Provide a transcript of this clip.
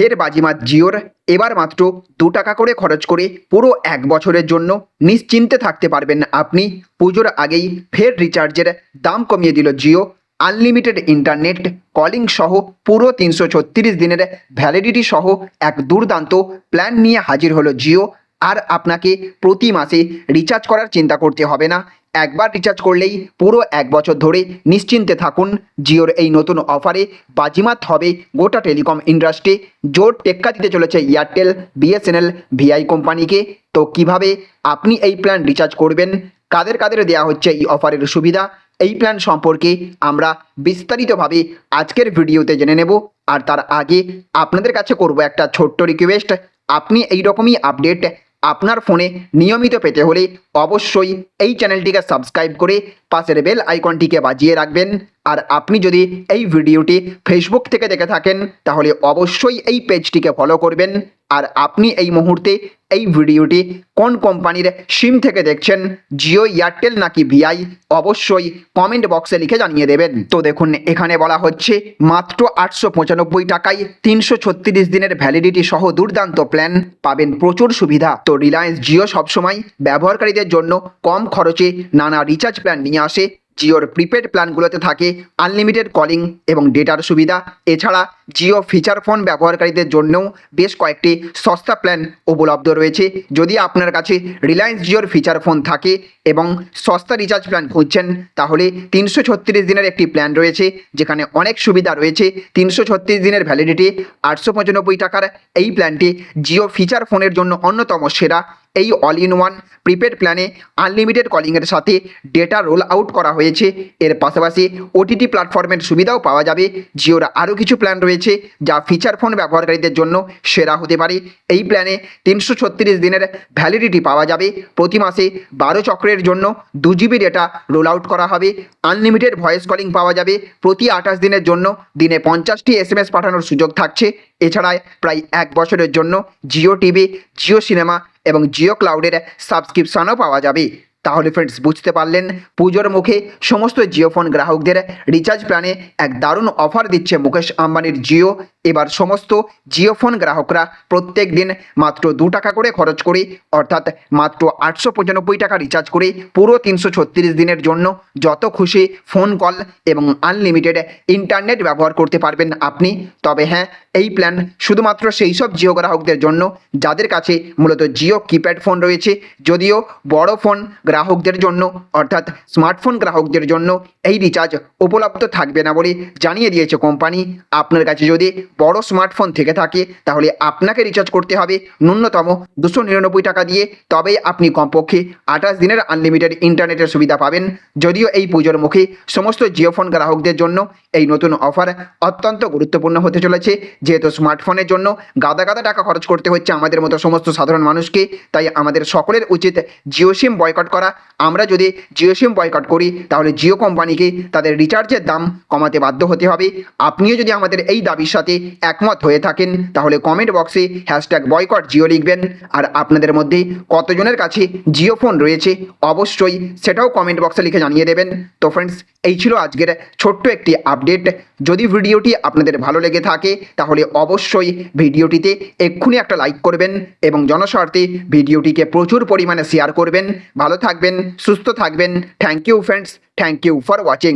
ফের বাজিমাত জিওর। এবার মাত্র দু টাকা করে খরচ করে পুরো এক বছরের জন্য নিশ্চিন্তে থাকতে পারবেন আপনি। পুজোর আগেই ফের রিচার্জের দাম কমিয়ে দিল জিও। আনলিমিটেড ইন্টারনেট কলিং সহ পুরো তিনশো ছত্রিশ দিনের ভ্যালিডিটি সহ এক দুর্দান্ত প্ল্যান নিয়ে হাজির হলো জিও। আর আপনাকে প্রতি মাসে রিচার্জ করার চিন্তা করতে হবে না। একবার রিচার্জ করলেই পুরো এক বছর ধরে নিশ্চিন্তে থাকুন। জিওর এই নতুন অফারে বাজিমাত হবে গোটা টেলিকম ইন্ডাস্ট্রি জোর টেক্কা দিতে চলেছে এয়ারটেল বিএসএনএল ভিআই কোম্পানিকে। তো কীভাবে আপনি এই প্ল্যান রিচার্জ করবেন? কাদের কাদের দেওয়া হচ্ছে এই অফারের সুবিধা? এই প্ল্যান সম্পর্কে আমরা বিস্তারিতভাবে আজকের ভিডিওতে জেনে নেব। আর তার আগে আপনাদের কাছে করব একটা ছোট্ট রিকোয়েস্ট আপনি এই রকমই আপডেট আপনার ফোনে নিয়মিত পেতে হলে অবশ্যই এই চ্যানেলটিকে সাবস্ক্রাইব করে পাশের বেল আইকনটিকে বাজিয়ে রাখবেন। আর আপনি যদি এই ভিডিওটি ফেসবুক থেকে দেখে থাকেন, তাহলে অবশ্যই এই পেজটিকে ফলো করবেন। আর আপনি এই মুহূর্তে এই ভিডিওটি কোন কোম্পানির সিম থেকে দেখছেন? জিও, এয়ারটেল নাকি ভিআই? অবশ্যই কমেন্ট বক্সে লিখে জানিয়ে দেবেন। তো দেখুন, এখানে বলা হচ্ছে, মাত্র আটশো পঁচানব্বই টাকায় তিনশো ছত্রিশ দিনের ভ্যালিডিটি সহ দুর্দান্ত প্ল্যান পাবেন প্রচুর সুবিধা। তো রিলায়েন্স জিও সবসময় ব্যবহারকারীদের জন্য কম খরচে নানা রিচার্জ প্ল্যান নিয়ে আসে। জিওর প্রিপেড প্ল্যানগুলোতে থাকে আনলিমিটেড কলিং এবং ডেটার সুবিধা। এছাড়া জিও ফিচার ফোন ব্যবহারকারীদের জন্যও বেশ কয়েকটি সস্তা প্ল্যান উপলব্ধ রয়েছে। যদি আপনার কাছে রিলায়েন্স জিওর ফিচার ফোন থাকে এবং সস্তা রিচার্জ প্ল্যান খুঁজছেন, তাহলে তিনশো ছত্রিশ দিনের একটি প্ল্যান রয়েছে, যেখানে অনেক সুবিধা রয়েছে। তিনশো ছত্রিশ দিনের ভ্যালিডিটি আটশো পঁচানব্বই টাকার এই প্ল্যানটি জিও ফিচার ফোনের জন্য অন্যতম সেরা। এই অল ইন ওয়ান প্রিপেড প্ল্যানে আনলিমিটেড কলিংয়ের সাথে ডেটা রোল আউট করা হয়েছে। এর পাশাপাশি ওটিটি প্ল্যাটফর্মের সুবিধাও পাওয়া যাবে। জিওর আরও কিছু প্ল্যান রয়েছে। যা ফিচার ফোন ব্যবহারকারীদের জন্য সেরা হতে পারে। এই প্ল্যানে তিনশো ছত্রিশ দিনের ভ্যালিডিটি পাওয়া যাবে। প্রতি মাসে বারো চক্রের জন্য দু জিবি ডেটা রোল আউট করা হবে। আনলিমিটেড ভয়েস কলিং পাওয়া যাবে। প্রতি আঠাশ দিনের জন্য দিনে পঞ্চাশটি এস পাঠানোর সুযোগ থাকছে। এছাড়া প্রায় এক বছরের জন্য জিও টিভি জিও সিনেমা এবং জিও ক্লাউডের সাবস্ক্রিপশনও পাওয়া যাবে। তাহলে ফ্রেন্ডস বুঝতে পারলেন? পুজোর মুখে সমস্ত জিও ফোন গ্রাহকদের রিচার্জ প্ল্যানে এক দারুণ অফার দিচ্ছে মুকেশ আম্বানির জিও। এবার সমস্ত জিও ফোন গ্রাহকরা প্রত্যেক দিন মাত্র দু টাকা করে খরচ করে, অর্থাৎ মাত্র আটশো পঁচানব্বই টাকা রিচার্জ করে পুরো তিনশো ছত্রিশ দিনের জন্য যত খুশি ফোন কল এবং আনলিমিটেড ইন্টারনেট ব্যবহার করতে পারবেন আপনি। তবে হ্যাঁ এই প্ল্যান শুধুমাত্র সেই সব জিও গ্রাহকদের জন্য, যাদের কাছে মূলত জিও কিপ্যাড ফোন রয়েছে, যদিও বড় ফোন গ্রাহকদের জন্য, অর্থাৎ স্মার্টফোন গ্রাহকদের জন্য এই রিচার্জ উপলব্ধ থাকবে না বলে জানিয়ে দিয়েছে কোম্পানি আপনার কাছে যদি বড় স্মার্টফোন থেকে থাকে, তাহলে আপনাকে রিচার্জ করতে হবে ন্যূনতম দুশো নিরানব্বই টাকা দিয়ে। তবেই আপনি কমপক্ষে আঠাশ দিনের আনলিমিটেড ইন্টারনেটের সুবিধা পাবেন। যদিও এই পুজোর মুখে সমস্ত জিও ফোন গ্রাহকদের জন্য এই নতুন অফার অত্যন্ত গুরুত্বপূর্ণ হতে চলেছে। যেহেতু স্মার্টফোনের জন্য গাদা গাদা টাকা খরচ করতে হচ্ছে আমাদের মতো সমস্ত সাধারণ মানুষকে, তাই আমাদের সকলের উচিত জিও সিম বয়কট করা। আমরা যদি জিও সিম বয়কট করি, তাহলে জিও কোম্পানিকে তাদের রিচার্জের দাম কমাতে বাধ্য হতে হবে। আপনিও যদি আমাদের এই দাবির সাথে একমত হয়ে থাকেন, তাহলে কমেন্ট বক্সে হ্যাশট্যাগ বয়কট জিও লিখবেন। আর আপনাদের মধ্যে কতজনের কাছে জিও ফোন রয়েছে, অবশ্যই সেটাও কমেন্ট বক্সে লিখে জানিয়ে দেবেন। তো ফ্রেন্ডস এই ছিল আজকের ছোট্ট একটি আপডেট। যদি ভিডিওটি আপনাদের ভালো লেগে থাকে, তাহলে অবশ্যই ভিডিওটিতে এক্ষুনি একটা লাইক করবেন এবং জনস্বার্থে ভিডিওটিকে প্রচুর পরিমাণে শেয়ার করবেন। ভালো থাকবেন, সুস্থ থাকবেন। Thank you friends thank you for watching